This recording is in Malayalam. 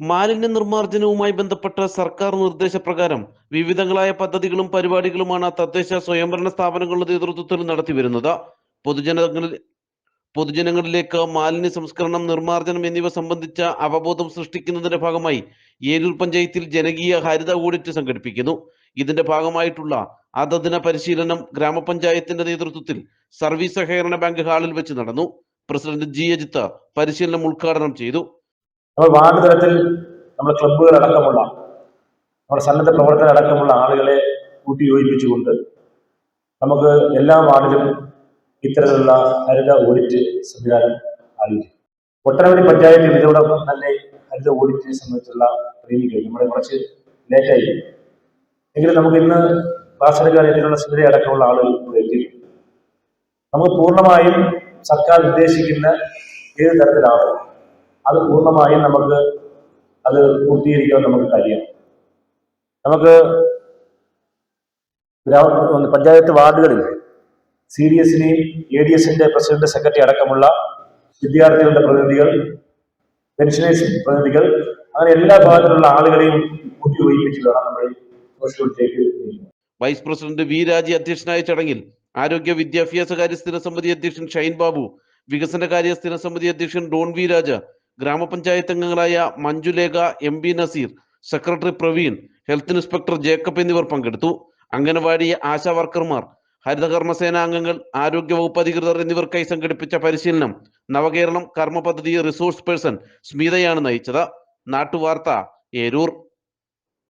മാലിന്യ നിർമ്മാർജനവുമായി ബന്ധപ്പെട്ട സർക്കാർ നിർദ്ദേശപ്രകാരം വിവിധങ്ങളായ പദ്ധതികളും പരിപാടികളുമാണ് തദ്ദേശ സ്വയംഭരണ സ്ഥാപനങ്ങളുടെ നേതൃത്വത്തിൽ നടത്തിവരുന്നത്. പൊതുജനങ്ങളിൽ പൊതുജനങ്ങളിലേക്ക് മാലിന്യ സംസ്കരണം നിർമ്മാർജനം എന്നിവ സംബന്ധിച്ച അവബോധം സൃഷ്ടിക്കുന്നതിന്റെ ഭാഗമായി ഏരൂർ പഞ്ചായത്തിൽ ജനകീയ ഹരിത ഓഡിറ്റ് സംഘടിപ്പിക്കുന്നു. ഇതിന്റെ ഭാഗമായിട്ടുള്ള അതദിന പരിശീലനം ഗ്രാമപഞ്ചായത്തിന്റെ നേതൃത്വത്തിൽ സർവീസ് സഹകരണ ബാങ്ക് ഹാളിൽ വെച്ച് നടന്നു. പ്രസിഡന്റ് ജി അജിത്ത് പരിശീലനം ഉദ്ഘാടനം ചെയ്തു. നമ്മൾ വാർഡ് തലത്തിൽ നമ്മൾ ക്ലബ്ബുകൾ അടക്കമുള്ള നമ്മുടെ സന്നദ്ധ പ്രവർത്തനം അടക്കമുള്ള ആളുകളെ കൂട്ടി യോജിപ്പിച്ചുകൊണ്ട് നമുക്ക് എല്ലാ വാർഡിലും ഇത്തരത്തിലുള്ള ഹരിത ഓഡിറ്റ് സംവിധാനം ആയിരിക്കും ഒട്ടനവധി പഞ്ചായത്ത് ഇതോടൊപ്പം തന്നെ ഹരിത ഓഡിറ്റിനെ സംബന്ധിച്ചുള്ള ട്രെയിനിങ് നമ്മുടെ കുറച്ച് ലേറ്റായി. എങ്കിലും നമുക്ക് ഇന്ന് ക്ലാസ് എടുക്കാൻ സുവിധ അടക്കമുള്ള ആളുകൾ ഇവിടെ എത്തിയിട്ടുണ്ട്. നമുക്ക് പൂർണമായും സർക്കാർ ഉദ്ദേശിക്കുന്ന ഏത് തരത്തിലാണോ അത് പൂർണമായും നമുക്ക് അത് പൂർത്തീകരിക്കാൻ നമുക്ക് കഴിയും നമുക്ക് പഞ്ചായത്ത് വാർഡുകളിൽ സി ഡി എസിനെയും എ ഡി എസിന്റെ പ്രസിഡന്റ് സെക്രട്ടറി അടക്കമുള്ള വിദ്യാർത്ഥികളുടെ പ്രതിനിധികൾ പെൻഷനേഴ്സ് പ്രതിനിധികൾ അങ്ങനെ എല്ലാ ഭാഗത്തിലുള്ള ആളുകളെയും കൂട്ടി ഒഴിപ്പിച്ച് വേണം നമ്മൾ സോഷ്യലിലേക്ക് വൈസ് പ്രസിഡന്റ് വി രാജി അധ്യക്ഷനായ ചടങ്ങിൽ ആരോഗ്യ വിദ്യാഭ്യാസ കാര്യ സ്ഥിര സമിതി അധ്യക്ഷൻ ഷൈൻ ബാബു വികസന വികസനകാര്യ സ്ഥിരസമിതി അധ്യക്ഷൻ ഡോൺ വി രാജ ഗ്രാമപഞ്ചായത്ത് അംഗങ്ങളായ Manjulekha M B Naseer secretary Praveen health inspector Jacob എന്നിവർ പങ്കെടുത്തു. അംഗനവാടി ആശാ വർക്കർമാർ ഹരിതകർമ്മസേന അംഗങ്ങൾ ആരോഗ്യവകുപ്പ് അധികൃതർ എന്നിവർക്കായി സംഘടിപ്പിച്ച പരിശീലനം നവകേരളം കർമ്മ പദ്ധതി റിസോഴ്സ് പേഴ്സൺ സ്മിതയാണ് നയിച്ചത്. നാട്ടുവാർത്ത ഏരൂർ.